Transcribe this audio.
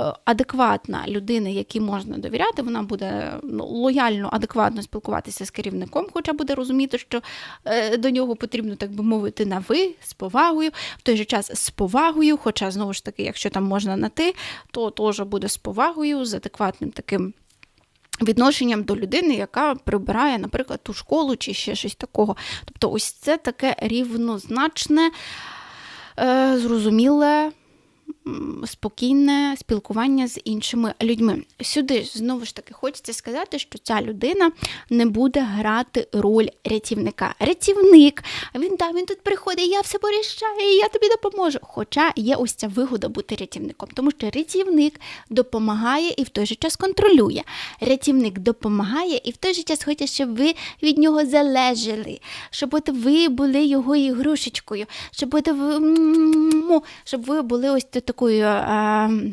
е, адекватна людина, якій можна довіряти, вона буде ну, лояльно, адекватно спілкуватися з керівником, хоча буде розуміти, що е, до нього потрібно, так би мовити, на ви з повагою, в той же час з повагою, хоча знову ж таки, якщо там можна на ти, то теж буде з повагою, з адекватним таким. Відношенням до людини, яка прибирає, наприклад, ту школу чи ще щось такого. Тобто, ось це таке рівнозначне, е, зрозуміле, спокійне спілкування з іншими людьми. Сюди знову ж таки хочеться сказати, що ця людина не буде грати роль рятівника. Рятівник, він да, він тут приходить, я все порішаю, я тобі допоможу. Хоча є ось ця вигода бути рятівником, тому що рятівник допомагає і в той же час контролює. Рятівник допомагає і в той же час хоче, щоб ви від нього залежали, щоб от ви були його ігрушечкою, щоб от ви, щоб ви були ось такою. kui äh,